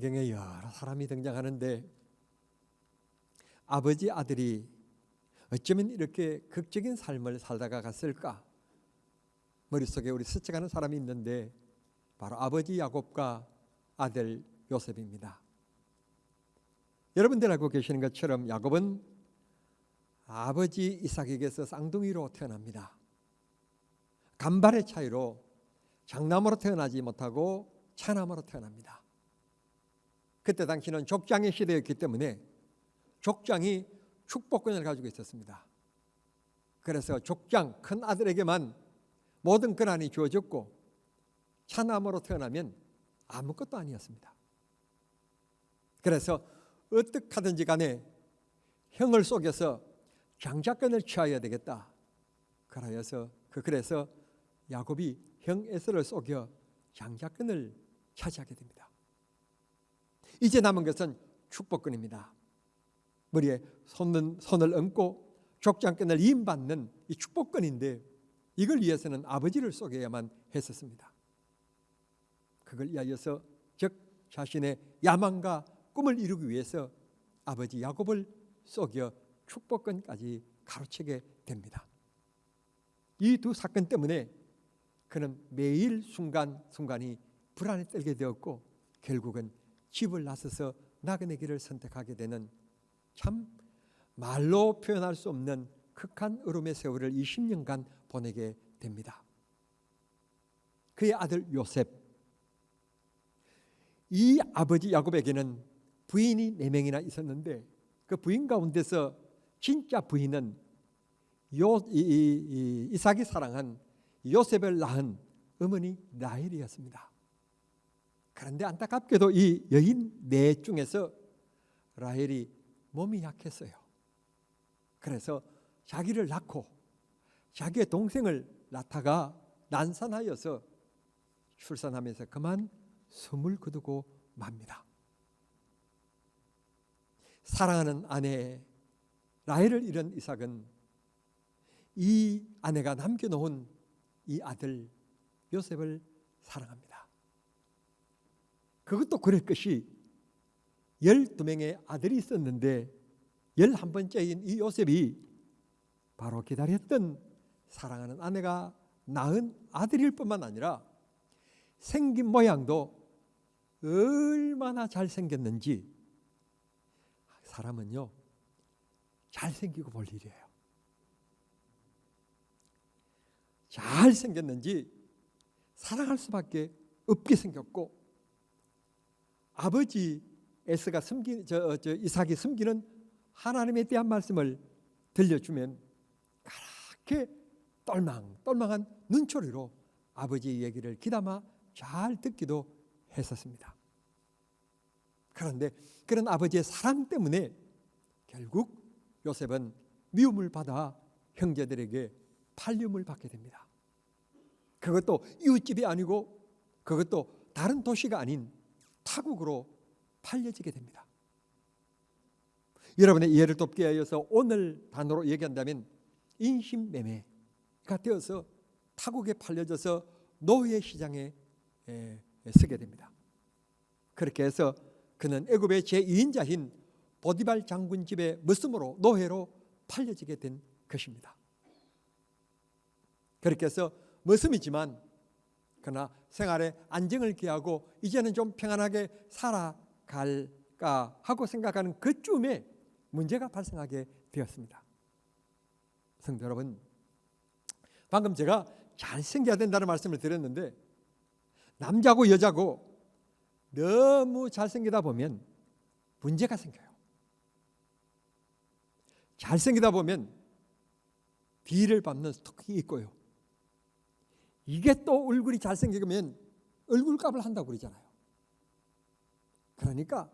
성경에 여러 사람이 등장하는데 아버지 아들이 어쩌면 이렇게 극적인 삶을 살다가 갔을까? 머릿속에 우리 스쳐가는 사람이 있는데 바로 아버지 야곱과 아들 요셉입니다. 여러분들 알고 계시는 것처럼 야곱은 아버지 이삭에게서 쌍둥이로 태어납니다. 간발의 차이로 장남으로 태어나지 못하고 차남으로 태어납니다. 그때 당시는 족장의 시대였기 때문에 족장이 축복권을 가지고 있었습니다. 그래서 족장 큰 아들에게만 모든 권한이 주어졌고 차남으로 태어나면 아무것도 아니었습니다. 그래서 어떻게 하든지 간에 형을 속여서 장자권을 취하여야 되겠다. 그래서 그 그래서 야곱이 형 에서를 속여 장자권을 차지하게 됩니다. 이제 남은 것은 축복권입니다. 머리에 손은, 손을 얹고 족장권을 이임받는 이 축복권인데 이걸 위해서는 아버지를 속여야만 했었습니다. 그걸 위하여서 즉 자신의 야망과 꿈을 이루기 위해서 아버지 야곱을 속여 축복권까지 가로채게 됩니다. 이 두 사건 때문에 그는 매일 순간순간이 불안에 떨게 되었고 결국은 집을 나서서 나그네 길을 선택하게 되는 참 말로 표현할 수 없는 극한 으름의 세월을 20년간 보내게 됩니다. 그의 아들 요셉 이 아버지 야곱에게는 부인이 네 명이나 있었는데 그 부인 가운데서 진짜 부인은 요, 이, 이, 이, 이삭이 사랑한 요셉을 낳은 어머니 라헬이었습니다. 그런데 안타깝게도 이 여인 네 중에서 라헬이 몸이 약했어요. 그래서 자기를 낳고 자기의 동생을 낳다가 난산하여서 출산하면서 그만 숨을 거두고 맙니다. 사랑하는 아내 라헬을 잃은 이삭은 이 아내가 남겨놓은 이 아들 요셉을 사랑합니다. 그것도 그럴 것이 12명의 아들이 있었는데 11번째인 이 요셉이 바로 기다렸던 사랑하는 아내가 낳은 아들일 뿐만 아니라 생긴 모양도 얼마나 잘생겼는지 사람은요 잘생기고 볼 일이에요. 잘생겼는지 사랑할 수밖에 없게 생겼고 아버지 에스가 숨기 저, 저 이삭이 숨기는 하나님에 대한 말씀을 들려주면 그렇게 똘망똘망한 눈초리로 아버지 얘기를 귀담아 잘 듣기도 했었습니다. 그런데 그런 아버지의 사랑 때문에 결국 요셉은 미움을 받아 형제들에게 팔림을 받게 됩니다. 그것도 이웃집이 아니고 그것도 다른 도시가 아닌 타국으로 팔려지게 됩니다. 여러분의 이해를 돕기 위해서 오늘 단어로 얘기한다면 인신매매가 되어서 타국에 팔려져서 노예 시장에 서게 됩니다. 그렇게 해서 그는 애굽의 제2인자인 보디발 장군 집의 머슴으로 노예로 팔려지게 된 것입니다. 그렇게 해서 머슴이지만 그러나 생활에 안정을 기하고 이제는 좀 평안하게 살아갈까 하고 생각하는 그쯤에 문제가 발생하게 되었습니다. 성도 여러분, 방금 제가 잘생겨야 된다는 말씀을 드렸는데 남자고 여자고 너무 잘생기다 보면 문제가 생겨요. 잘생기다 보면 비를 밟는 특징이 있고요. 이게 또 얼굴이 잘생기면 얼굴값을 한다고 그러잖아요. 그러니까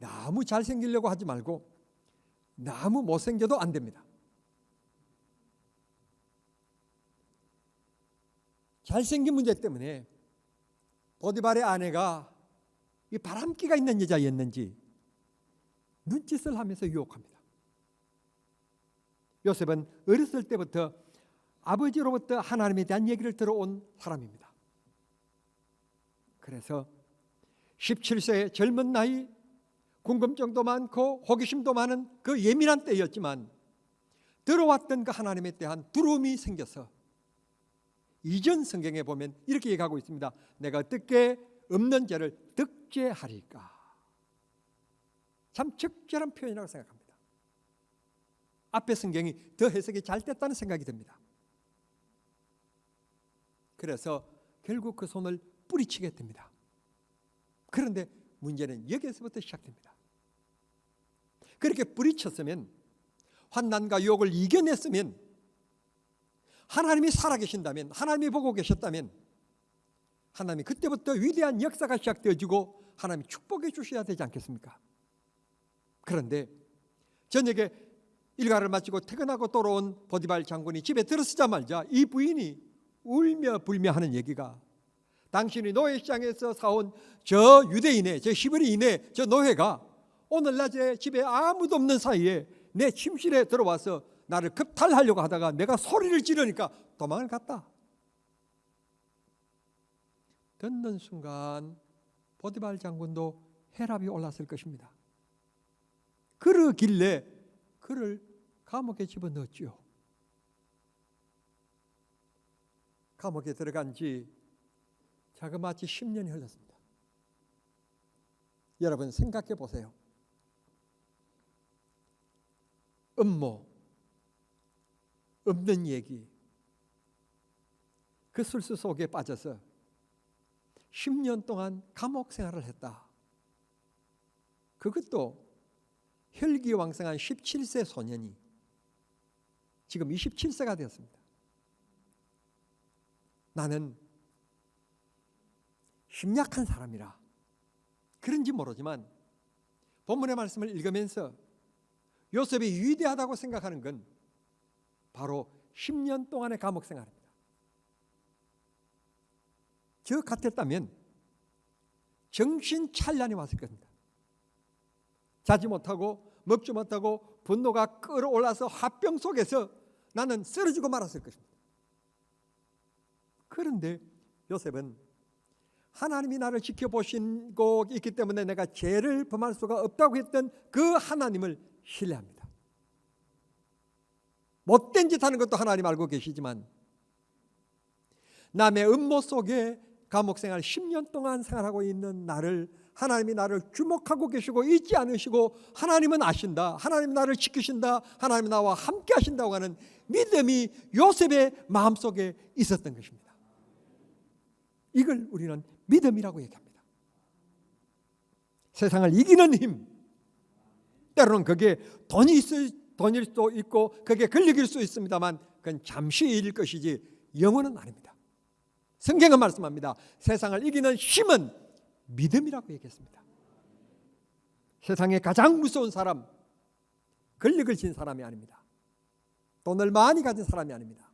너무 잘생기려고 하지 말고 너무 못생겨도 안 됩니다. 잘생긴 문제 때문에 보디발의 아내가 이 바람기가 있는 여자였는지 눈짓을 하면서 유혹합니다. 요셉은 어렸을 때부터 아버지로부터 하나님에 대한 얘기를 들어온 사람입니다. 그래서 17세의 젊은 나이, 궁금증도 많고 호기심도 많은 그 예민한 때였지만 들어왔던 그 하나님에 대한 두려움이 생겨서 이전 성경에 보면 이렇게 얘기하고 있습니다. 내가 어떻게 없는 죄를 득죄하리까? 참 적절한 표현이라고 생각합니다. 앞에 성경이 더 해석이 잘 됐다는 생각이 듭니다. 그래서 결국 그 손을 뿌리치게 됩니다. 그런데 문제는 여기에서부터 시작됩니다. 그렇게 뿌리쳤으면 환난과 유혹을 이겨냈으면 하나님이 살아계신다면 하나님이 보고 계셨다면 하나님이 그때부터 위대한 역사가 시작되어지고 하나님이 축복해 주셔야 되지 않겠습니까? 그런데 저녁에 일가를 마치고 퇴근하고 돌아온 보디발 장군이 집에 들어서자마자 이 부인이 울며 불며 하는 얘기가 당신이 노예 시장에서 사온 저 유대인의 저 히브리인의 저 노예가 오늘 낮에 집에 아무도 없는 사이에 내 침실에 들어와서 나를 급탈하려고 하다가 내가 소리를 지르니까 도망을 갔다. 듣는 순간 보디발 장군도 혈압이 올랐을 것입니다. 그러길래 그를 감옥에 집어넣었지요. 감옥에 들어간 지 자그마치 10년이 흘렀습니다. 여러분 생각해 보세요. 음모, 없는 얘기, 그 술수 속에 빠져서 10년 동안 감옥 생활을 했다. 그것도 혈기왕성한 17세 소년이 지금 27세가 되었습니다. 나는 심약한 사람이라 그런지 모르지만 본문의 말씀을 읽으면서 요셉이 위대하다고 생각하는 건 바로 10년 동안의 감옥 생활입니다. 저 같았다면 정신 찬란이 왔을 겁니다. 자지 못하고 먹지 못하고 분노가 끌어올라서 화병 속에서 나는 쓰러지고 말았을 것입니다. 그런데 요셉은 하나님이 나를 지켜보시고 있기 때문에 내가 죄를 범할 수가 없다고 했던 그 하나님을 신뢰합니다. 못된 짓 하는 것도 하나님 알고 계시지만 남의 음모 속에 감옥 생활 10년 동안 생활하고 있는 나를 하나님이 나를 주목하고 계시고 잊지 않으시고 하나님은 아신다. 하나님 나를 지키신다. 하나님 나와 함께 하신다고 하는 믿음이 요셉의 마음속에 있었던 것입니다. 이걸 우리는 믿음이라고 얘기합니다. 세상을 이기는 힘. 때로는 그게 돈이 있을 돈일 수도 있고 그게 권력일 수 있습니다만 그건 잠시일 것이지 영원은 아닙니다. 성경은 말씀합니다. 세상을 이기는 힘은 믿음이라고 얘기했습니다. 세상에 가장 무서운 사람, 권력을 진 사람이 아닙니다. 돈을 많이 가진 사람이 아닙니다.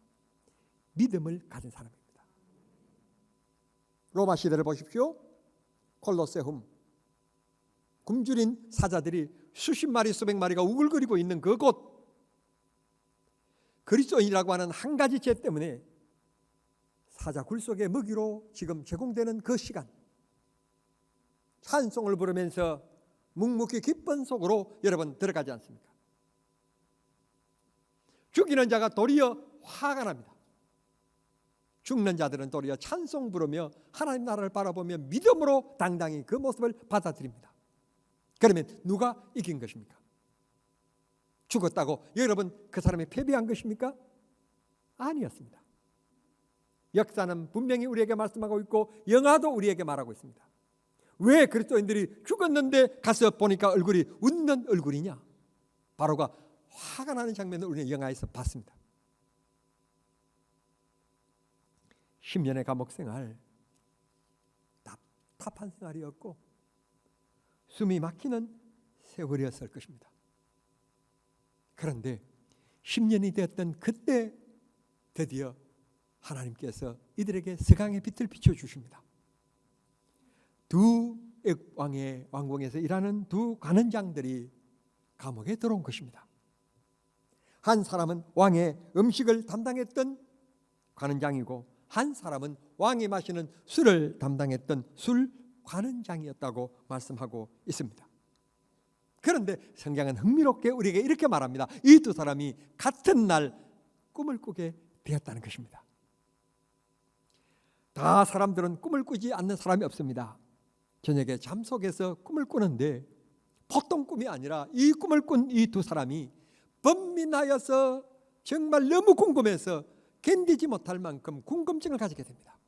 믿음을 가진 사람입니다. 로마 시대를 보십시오. 콜로세움 굶주린 사자들이 수십 마리 수백 마리가 우글거리고 있는 그곳 그리스도인이라고 하는 한 가지 죄 때문에 사자 굴 속의 먹이로 지금 제공되는 그 시간 찬송을 부르면서 묵묵히 기쁜 속으로 여러분 들어가지 않습니까? 죽이는 자가 도리어 화가 납니다. 죽는 자들은 도리어 찬송 부르며 하나님 나라를 바라보며 믿음으로 당당히 그 모습을 받아들입니다. 그러면 누가 이긴 것입니까? 죽었다고 여러분 그 사람이 패배한 것입니까? 아니었습니다. 역사는 분명히 우리에게 말씀하고 있고 영화도 우리에게 말하고 있습니다. 왜 그리스도인들이 죽었는데 가서 보니까 얼굴이 웃는 얼굴이냐? 바로가 화가 나는 장면을 우리는 영화에서 봤습니다. 10년의 감옥 생활 답답한 생활이었고 숨이 막히는 세월이었을 것입니다. 그런데 10년이 되었던 그때 드디어 하나님께서 이들에게 세강의 빛을 비춰 주십니다. 두 왕의 왕궁에서 일하는 두 관원장들이 감옥에 들어온 것입니다. 한 사람은 왕의 음식을 담당했던 관원장이고 한 사람은 왕이 마시는 술을 담당했던 술 관원장이었다고 말씀하고 있습니다. 그런데 성경은 흥미롭게 우리에게 이렇게 말합니다. 이 두 사람이 같은 날 꿈을 꾸게 되었다는 것입니다. 다 사람들은 꿈을 꾸지 않는 사람이 없습니다. 저녁에 잠 속에서 꿈을 꾸는데 보통 꿈이 아니라 이 꿈을 꾼 이 두 사람이 번민하여서 정말 너무 궁금해서 견디지 못할 만큼 궁금증을 가지게 됩니다.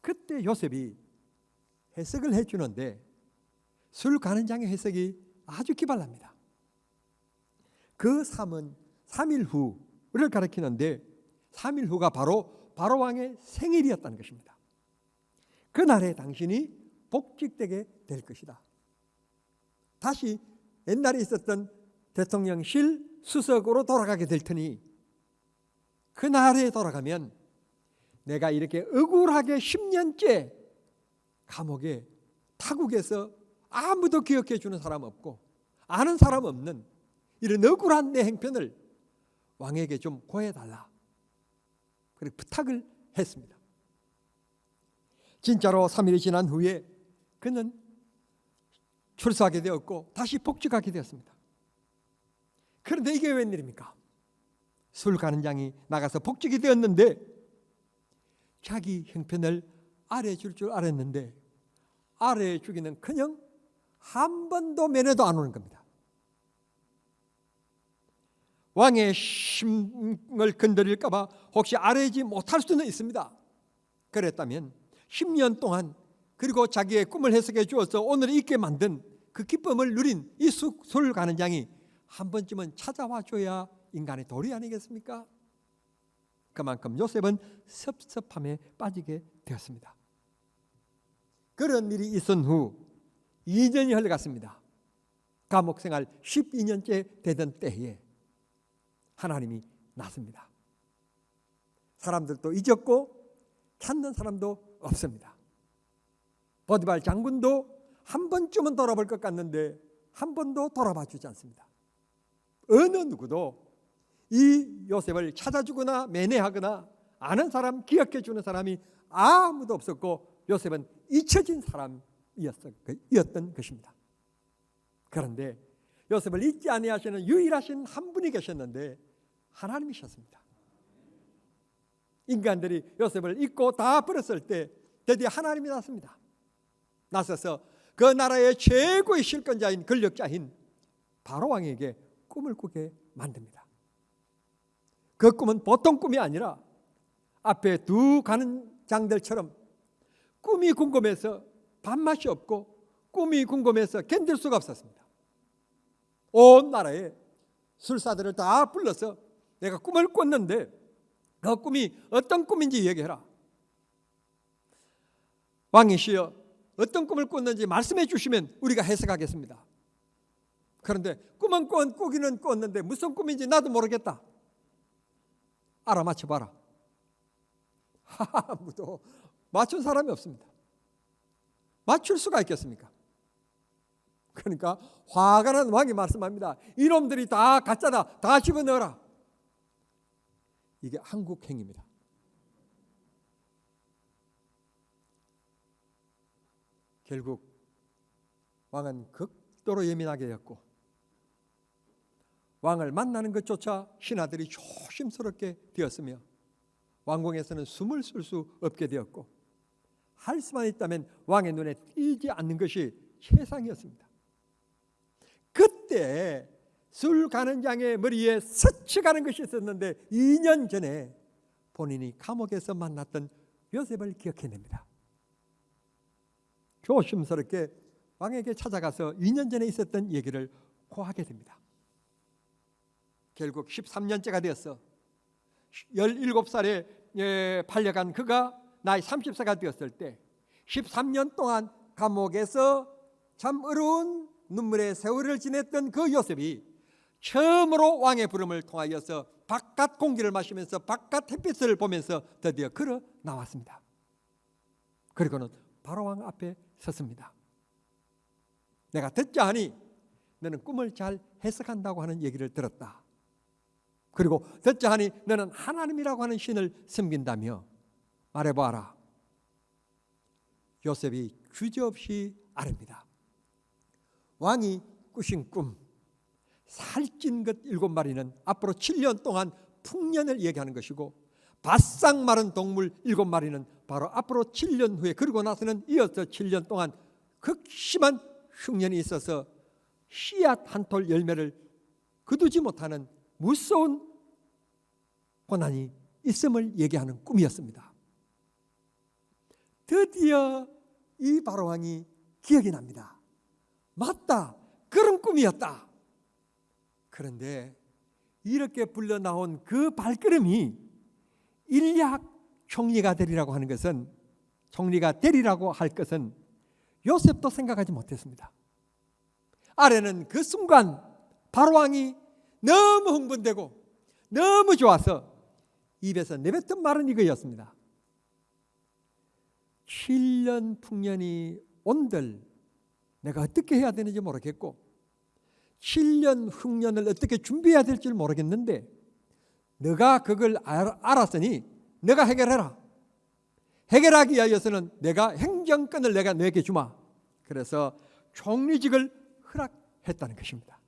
그때 요셉이 해석을 해주는데 술 가는 장의 해석이 아주 기발납니다. 그 삶은 3일 후를 가리키는데 3일 후가 바로 바로 왕의 생일이었다는 것입니다. 그날에 당신이 복직되게 될 것이다. 다시 옛날에 있었던 대통령실 수석으로 돌아가게 될 테니 그날에 돌아가면 내가 이렇게 억울하게 10년째 감옥에 타국에서 아무도 기억해 주는 사람 없고 아는 사람 없는 이런 억울한 내 행편을 왕에게 좀 고해 달라. 그렇게 부탁을 했습니다. 진짜로 3일이 지난 후에 그는 출소하게 되었고 다시 복직하게 되었습니다. 그런데 이게 웬일입니까? 술 가는 장이 나가서 복직이 되었는데 자기 형편을 아래 줄 줄 알았는데 아래 주기는 그냥 한 번도 면회도 안 오는 겁니다. 왕의 심을 건드릴까봐 혹시 아래지 못할 수는 있습니다. 그랬다면 10년 동안 그리고 자기의 꿈을 해석해 주어서 오늘 있게 만든 그 기쁨을 누린 이 술 가는 장이 한 번쯤은 찾아와 줘야 인간의 도리 아니겠습니까? 그만큼 요셉은 섭섭함에 빠지게 되었습니다. 그런 일이 있은 후 2년이 흘러갔습니다. 감옥 생활 12년째 되던 때에 하나님이 났습니다. 사람들도 잊었고 찾는 사람도 없습니다. 보디발 장군도 한 번쯤은 돌아볼 것 같는데 한 번도 돌아봐 주지 않습니다. 어느 누구도 이 요셉을 찾아주거나 매내하거나 아는 사람, 기억해 주는 사람이 아무도 없었고 요셉은 잊혀진 사람이었던 것입니다. 그런데 요셉을 잊지 아니하시는 유일하신 한 분이 계셨는데 하나님이셨습니다. 인간들이 요셉을 잊고 다 버렸을 때 드디어 하나님이 났습니다. 나서서 그 나라의 최고의 실권자인 권력자인 바로 왕에게 꿈을 꾸게 만듭니다. 그 꿈은 보통 꿈이 아니라 앞에 두 가는 장들처럼 꿈이 궁금해서 밥맛이 없고 꿈이 궁금해서 견딜 수가 없었습니다. 온 나라에 술사들을 다 불러서 내가 꿈을 꿨는데 그 꿈이 어떤 꿈인지 얘기해라. 왕이시여 어떤 꿈을 꿨는지 말씀해 주시면 우리가 해석하겠습니다. 그런데 꿈은 꾼 꾸기는 꿨는데 무슨 꿈인지 나도 모르겠다. 알아맞혀 봐라. 아무도 맞춘 사람이 없습니다. 맞출 수가 있겠습니까? 그러니까 화가 난 왕이 말씀합니다. 이놈들이 다 가짜다. 다 집어넣어라. 이게 한국 행입니다. 결국 왕은 극도로 예민하게 였고 왕을 만나는 것조차 신하들이 조심스럽게 되었으며 왕궁에서는 숨을 쉴 수 없게 되었고 할 수만 있다면 왕의 눈에 띄지 않는 것이 최상이었습니다. 그때 술 가는 장의 머리에 스쳐가는 것이 있었는데 2년 전에 본인이 감옥에서 만났던 요셉을 기억해냅니다. 조심스럽게 왕에게 찾아가서 2년 전에 있었던 얘기를 고하게 됩니다. 결국 13년째가 되었어. 17살에 예, 팔려간 그가 나이 30세가 되었을 때 13년 동안 감옥에서 참 어려운 눈물의 세월을 지냈던 그 요셉이 처음으로 왕의 부름을 통하여서 바깥 공기를 마시면서 바깥 햇빛을 보면서 드디어 걸어 나왔습니다. 그리고는 바로 왕 앞에 섰습니다. 내가 듣자 하니 너는 꿈을 잘 해석한다고 하는 얘기를 들었다. 그리고 듣자 하니 너는 하나님이라고 하는 신을 섬긴다며 말해봐라. 요셉이 주저없이 아릅니다. 왕이 꾸신 꿈 살찐 것 일곱 마리는 앞으로 7년 동안 풍년을 얘기하는 것이고 바싹 마른 동물 일곱 마리는 바로 앞으로 7년 후에 그러고 나서는 이어서 7년 동안 극심한 흉년이 있어서 씨앗 한 톨 열매를 거두지 못하는 무서운 고난이 있음을 얘기하는 꿈이었습니다. 드디어 이 바로왕이 기억이 납니다. 맞다. 그런 꿈이었다. 그런데 이렇게 불려 나온 그 발걸음이 일약 총리가 되리라고 하는 것은 총리가 되리라고 할 것은 요셉도 생각하지 못했습니다. 아래는 그 순간 바로왕이 너무 흥분되고 너무 좋아서 입에서 내뱉은 말은 이거였습니다. 7년 풍년이 온들 내가 어떻게 해야 되는지 모르겠고 7년 흉년을 어떻게 준비해야 될지 모르겠는데 너가 그걸 알- 알았으니 내가 해결해라. 해결하기 위하여서는 내가 행정권을 내가 내게 주마. 그래서 총리직을 허락했다는 것입니다.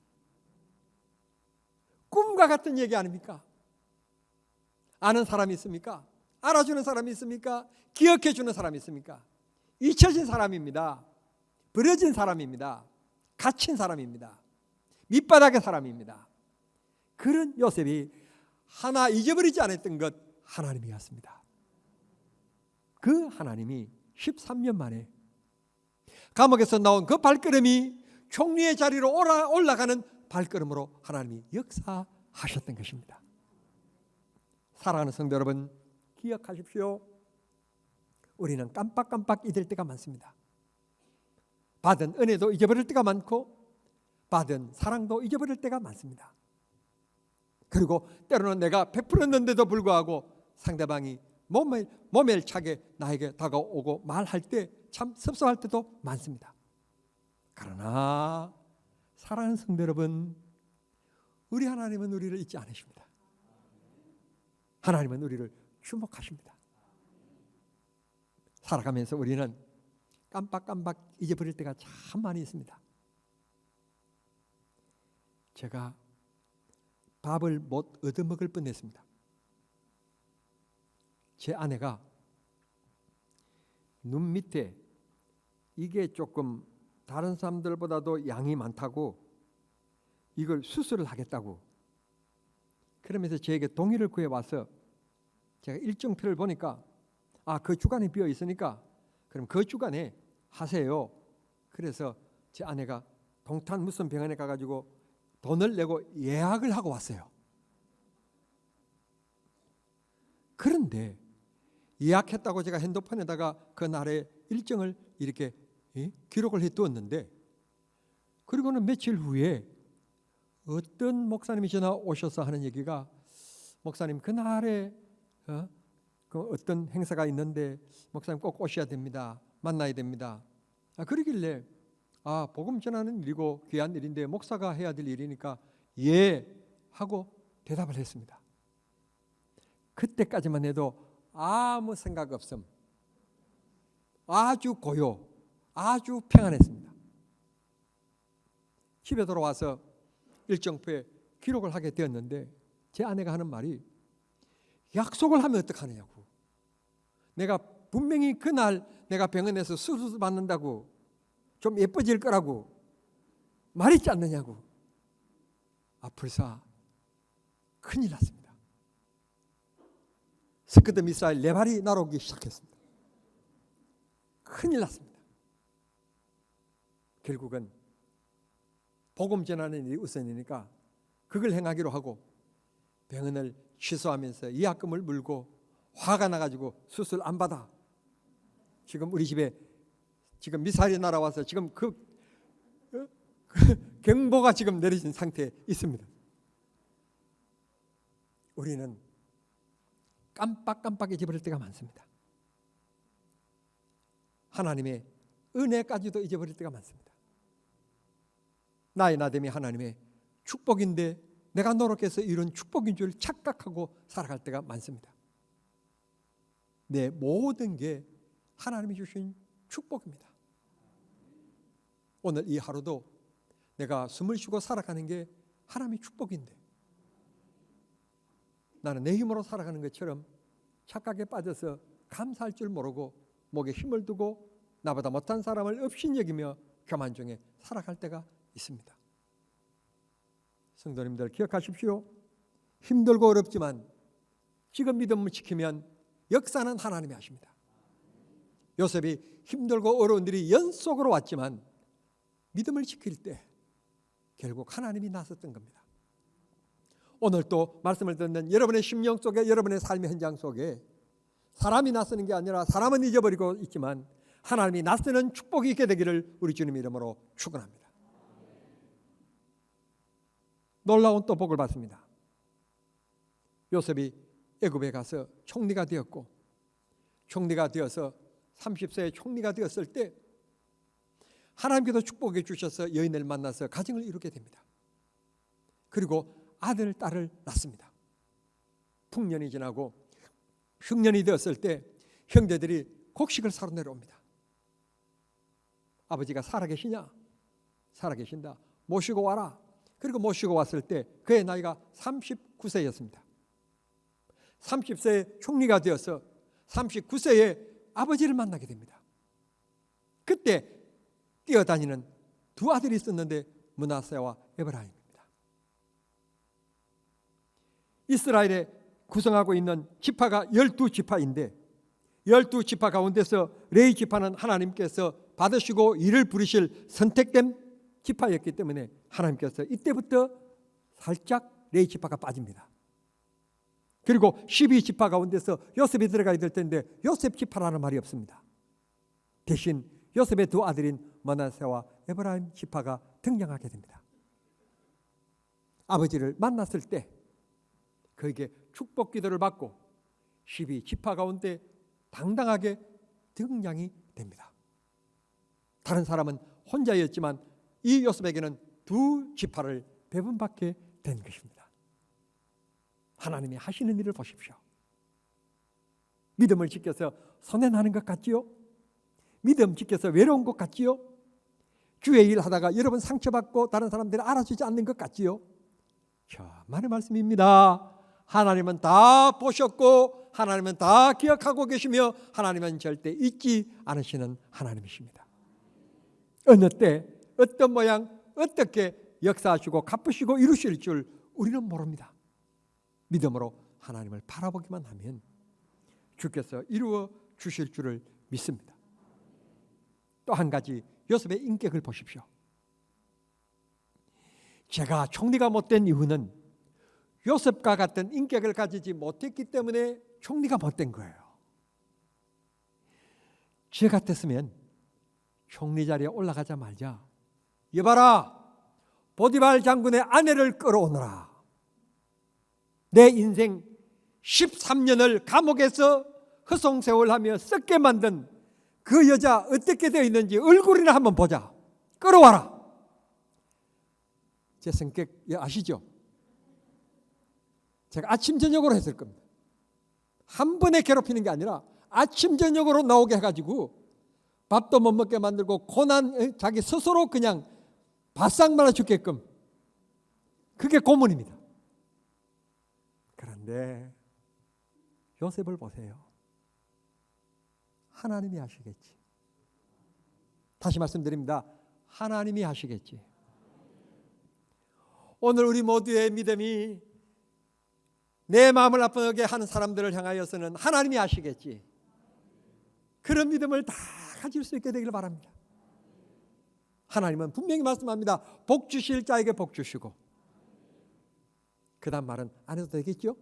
꿈과 같은 얘기 아닙니까? 아는 사람이 있습니까? 알아주는 사람이 있습니까? 기억해 주는 사람이 있습니까? 잊혀진 사람입니다. 버려진 사람입니다. 갇힌 사람입니다. 밑바닥의 사람입니다. 그런 요셉이 하나 잊어버리지 않았던 것 하나님이었습니다. 그 하나님이 13년 만에 감옥에서 나온 그 발걸음이 총리의 자리로 올라, 올라가는 발걸음으로 하나님이 역사 하셨던 것입니다. 사랑하는 성도 여러분 기억하십시오. 우리는 깜빡깜빡 잊을 때가 많습니다. 받은 은혜도 잊어버릴 때가 많고 받은 사랑도 잊어버릴 때가 많습니다. 그리고 때로는 내가 베풀었는데도 불구하고 상대방이 몸에, 몸에 차게 나에게 다가오고 말할 때 참 섭섭할 때도 많습니다. 그러나 사랑하는 성도 여러분 우리 하나님은 우리를 잊지 않으십니다. 하나님은 우리를 주목하십니다. 살아가면서 우리는 깜빡깜빡 잊어버릴 때가 참 많이 있습니다. 제가 밥을 못 얻어먹을 뻔했습니다. 제 아내가 눈 밑에 이게 조금 다른 사람들보다도 양이 많다고 이걸 수술을 하겠다고 그러면서 저에게 동의를 구해 와서 제가 일정표를 보니까 아 그 주간이 비어 있으니까 그럼 그 주간에 하세요. 그래서 제 아내가 동탄 무슨 병원에 가 가지고 돈을 내고 예약을 하고 왔어요. 그런데 예약했다고 제가 핸드폰에다가 그 날의 일정을 이렇게 예? 기록을 해 두었는데 그리고는 며칠 후에 어떤 목사님이 전화 오셔서 하는 얘기가 목사님 그날에 어? 그 어떤 행사가 있는데 목사님 꼭 오셔야 됩니다. 만나야 됩니다. 아, 그러길래 아 복음 전하는 일이고 귀한 일인데 목사가 해야 될 일이니까 예 하고 대답을 했습니다. 그때까지만 해도 아무 생각 없음. 아주 고요, 아주 평안했습니다. 집에 돌아와서 일정표에 기록을 하게 되었는데 제 아내가 하는 말이 약속을 하면 어떡하느냐고. 내가 분명히 그날 내가 병원에서 수술 받는다고 좀 예뻐질 거라고 말했지 않느냐고. 아플사 큰일 났습니다. 스크드 미사일 네 발이 날아오기 시작했습니다. 큰일 났습니다. 결국은 복음 전하는 일이 우선이니까 그걸 행하기로 하고 병원을 취소하면서 예약금을 물고 화가 나가지고 수술 안 받아. 지금 우리 집에 지금 미사일이 날아와서 지금 그, 어? 그 경보가 지금 내려진 상태에 있습니다. 우리는 깜빡깜빡 잊어버릴 때가 많습니다. 하나님의 은혜까지도 잊어버릴 때가 많습니다. 나의 나됨이 하나님의 축복인데 내가 노력해서 이런 축복인 줄 착각하고 살아갈 때가 많습니다. 내 모든 게 하나님이 주신 축복입니다. 오늘 이 하루도 내가 숨을 쉬고 살아가는 게 하나님의 축복인데 나는 내 힘으로 살아가는 것처럼 착각에 빠져서 감사할 줄 모르고 목에 힘을 두고 나보다 못한 사람을 없인 여기며 교만 중에 살아갈 때가 있습니다. 성도님들 기억하십시오. 힘들고 어렵지만 지금 믿음을 지키면 역사는 하나님이 하십니다. 요셉이 힘들고 어려운 일이 연속으로 왔지만 믿음을 지킬 때 결국 하나님이 나섰던 겁니다. 오늘 또 말씀을 듣는 여러분의 심령 속에 여러분의 삶의 현장 속에 사람이 나서는 게 아니라 사람은 잊어버리고 있지만 하나님이 나서는 축복이 있게 되기를 우리 주님 이름으로 축원합니다. 놀라운 또 복을 받습니다. 요셉이 애굽에 가서 총리가 되었고 총리가 되어서 30세에 총리가 되었을 때 하나님께서 축복해 주셔서 여인을 만나서 가정을 이루게 됩니다. 그리고 아들, 딸을 낳습니다. 풍년이 지나고 흉년이 되었을 때 형제들이 곡식을 사러 내려옵니다. 아버지가 살아계시냐? 살아계신다. 모시고 와라. 그리고 모시고 왔을 때 그의 나이가 39세였습니다. 30세에 총리가 되어서 39세에 아버지를 만나게 됩니다. 그때 뛰어다니는 두 아들이 있었는데 문하세와 에브라임입니다. 이스라엘에 구성하고 있는 지파가 열두 지파인데 열두 지파 가운데서 레이 지파는 하나님께서 받으시고 이를 부르실 선택된 지파였기 때문에 하나님께서 이때부터 살짝 레이 지파가 빠집니다. 그리고 12 지파 가운데서 요셉이 들어가야 될 텐데 요셉 지파라는 말이 없습니다. 대신 요셉의 두 아들인 머나세와 에브라임 지파가 등장하게 됩니다. 아버지를 만났을 때 그에게 축복 기도를 받고 12 지파 가운데 당당하게 등장이 됩니다. 다른 사람은 혼자였지만 이 요셉에게는 두 지파를 배분받게 된 것입니다. 하나님이 하시는 일을 보십시오. 믿음을 지켜서 선행하는 것 같지요? 믿음 지켜서 외로운 것 같지요? 주의 일 하다가 여러분 상처받고 다른 사람들이 알아주지 않는 것 같지요? 저만의 말씀입니다. 하나님은 다 보셨고 하나님은 다 기억하고 계시며 하나님은 절대 잊지 않으시는 하나님이십니다. 어느 때 어떤 모양 어떻게 역사하시고 갚으시고 이루실 줄 우리는 모릅니다. 믿음으로 하나님을 바라보기만 하면 주께서 이루어 주실 줄을 믿습니다. 또 한 가지 요셉의 인격을 보십시오. 제가 총리가 못된 이유는 요셉과 같은 인격을 가지지 못했기 때문에 총리가 못된 거예요. 제 같았으면 총리 자리에 올라가자마자 여봐라 보디발 장군의 아내를 끌어오너라. 내 인생 13년을 감옥에서 허송세월하며 썩게 만든 그 여자 어떻게 되어 있는지 얼굴이나 한번 보자. 끌어와라. 제 성격 아시죠? 제가 아침 저녁으로 했을 겁니다. 한 번에 괴롭히는 게 아니라 아침 저녁으로 나오게 해가지고 밥도 못 먹게 만들고 고난 자기 스스로 그냥 바싹 말아 죽게끔 그게 고문입니다. 그런데 요셉을 보세요. 하나님이 하시겠지. 다시 말씀드립니다. 하나님이 하시겠지. 오늘 우리 모두의 믿음이 내 마음을 아프게 하는 사람들을 향하여서는 하나님이 하시겠지. 그런 믿음을 다 가질 수 있게 되기를 바랍니다. 하나님은 분명히 말씀합니다. 복 주실 자에게 복 주시고. 그 다음 말은 안 해도 되겠죠?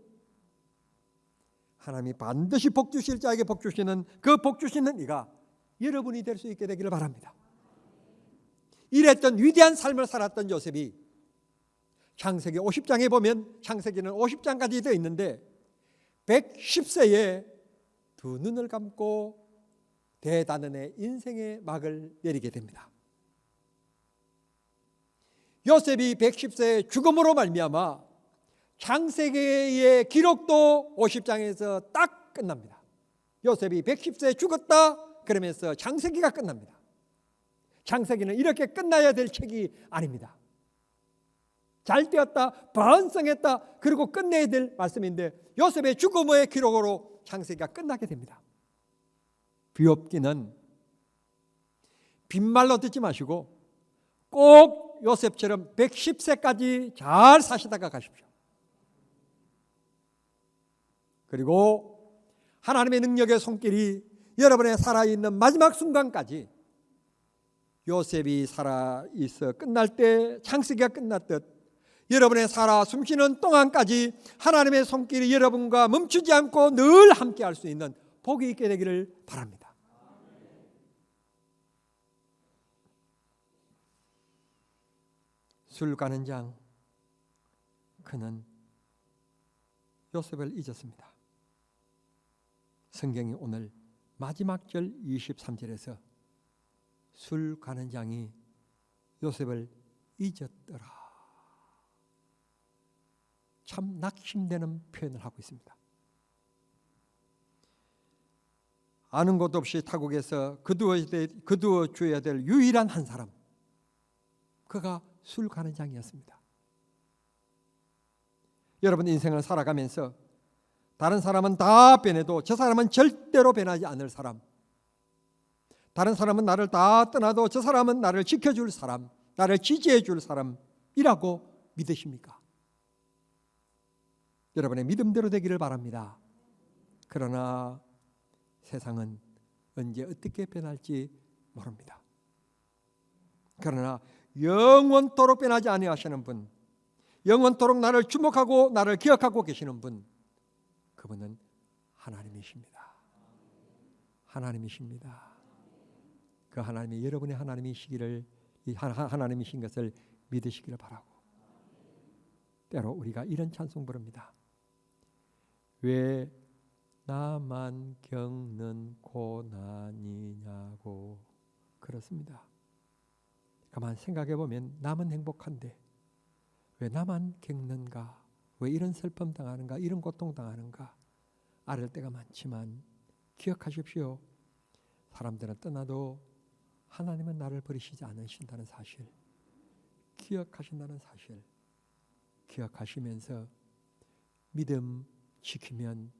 하나님이 반드시 복 주실 자에게 복 주시는 그 복 주시는 이가 여러분이 될 수 있게 되기를 바랍니다. 이랬던 위대한 삶을 살았던 요셉이 창세기 50장에 보면 창세기는 50장까지 되어 있는데 110세에 두 눈을 감고 대단원의 인생의 막을 내리게 됩니다. 요셉이 110세에 죽음으로 말미암아 창세기의 기록도 50장에서 딱 끝납니다. 요셉이 110세에 죽었다. 그러면서 창세기가 끝납니다. 창세기는 이렇게 끝나야 될 책이 아닙니다. 잘 되었다, 번성했다, 그리고 끝내야 될 말씀인데 요셉의 죽음의 기록으로 창세기가 끝나게 됩니다. 비옵기는 빈말로 듣지 마시고 꼭 요셉처럼 110세까지 잘 사시다가 가십시오. 그리고 하나님의 능력의 손길이 여러분의 살아있는 마지막 순간까지 요셉이 살아 있어 끝날 때 창세기가 끝났듯 여러분의 살아 숨쉬는 동안까지 하나님의 손길이 여러분과 멈추지 않고 늘 함께 할 수 있는 복이 있게 되기를 바랍니다. 술 가는 장 그는 요셉을 잊었습니다. 성경이 오늘 마지막 절 23절에서 술 가는 장이 요셉을 잊었더라. 참 낙심되는 표현을 하고 있습니다. 아는 것도 없이 타국에서 거두어 줘야 될 유일한 한 사람. 그가 술 가는 장이었습니다. 여러분 인생을 살아가면서 다른 사람은 다 변해도 저 사람은 절대로 변하지 않을 사람. 다른 사람은 나를 다 떠나도 저 사람은 나를 지켜줄 사람, 나를 지지해 줄 사람이라고 믿으십니까? 여러분의 믿음대로 되기를 바랍니다. 그러나 세상은 언제 어떻게 변할지 모릅니다. 그러나 영원토록 변하지 아니하시는 분, 영원토록 나를 주목하고 나를 기억하고 계시는 분, 그분은 하나님이십니다. 하나님이십니다. 그 하나님이 여러분의 하나님이시기를 하나님이신 것을 믿으시기를 바라고 때로 우리가 이런 찬송 부릅니다. 왜 나만 겪는 고난이냐고 그렇습니다. 가만 생각해 보면 남은 행복한데 왜 나만 겪는가? 왜 이런 슬픔 당하는가? 이런 고통 당하는가? 알을 때가 많지만 기억하십시오. 사람들은 떠나도 하나님은 나를 버리시지 않으신다는 사실. 기억하신다는 사실. 기억하시면서 믿음 지키면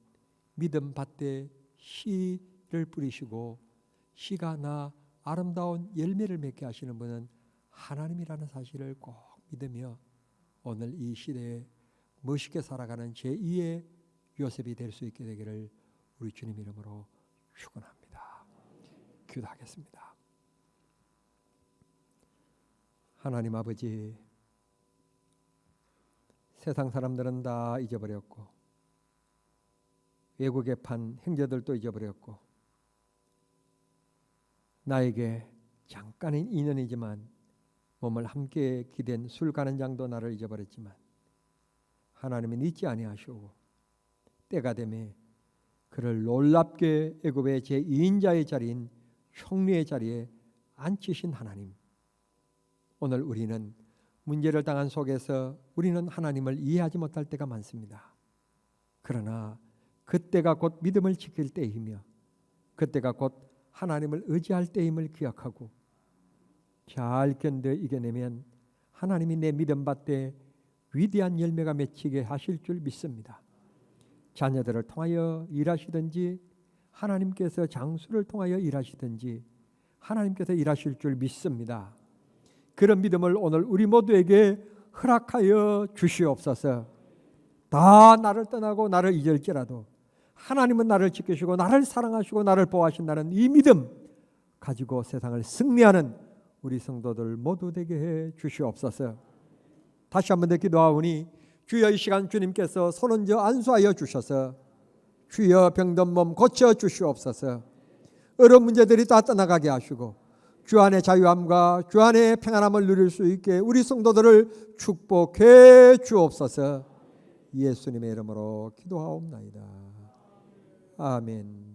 믿음 밭에 씨를 뿌리시고 씨가 나 아름다운 열매를 맺게 하시는 분은 하나님이라는 사실을 꼭 믿으며 오늘 이 시대에 멋있게 살아가는 제2의 요셉이 될 수 있게 되기를 우리 주님 이름으로 축원합니다. 기도하겠습니다. 하나님 아버지 세상 사람들은 다 잊어버렸고 외국에 판 형제들도 잊어버렸고 나에게 잠깐의 인연이지만 몸을 함께 기댄 술 가는 장도 나를 잊어버렸지만 하나님은 잊지 아니하시고 때가 되매 그를 놀랍게 애굽의 제 2인자의 자리인 총리의 자리에 앉히신 하나님 오늘 우리는 문제를 당한 속에서 우리는 하나님을 이해하지 못할 때가 많습니다. 그러나 그때가 곧 믿음을 지킬 때이며 그때가 곧 하나님을 의지할 때임을 기억하고 잘 견뎌 이겨내면 하나님이 내 믿음 밭에 위대한 열매가 맺히게 하실 줄 믿습니다. 자녀들을 통하여 일하시든지 하나님께서 장수를 통하여 일하시든지 하나님께서 일하실 줄 믿습니다. 그런 믿음을 오늘 우리 모두에게 허락하여 주시옵소서. 다 나를 떠나고 나를 잊을지라도 하나님은 나를 지키시고 나를 사랑하시고 나를 보호하신다는 이 믿음 가지고 세상을 승리하는 우리 성도들 모두 되게 해 주시옵소서. 다시 한번 더 기도하오니 주여 이 시간 주님께서 손은저 안수하여 주셔서 주여 병든 몸 고쳐 주시옵소서. 어려운 문제들이 다 떠나가게 하시고 주 안의 자유함과 주 안의 평안함을 누릴 수 있게 우리 성도들을 축복해 주옵소서. 예수님의 이름으로 기도하옵나이다. 아멘.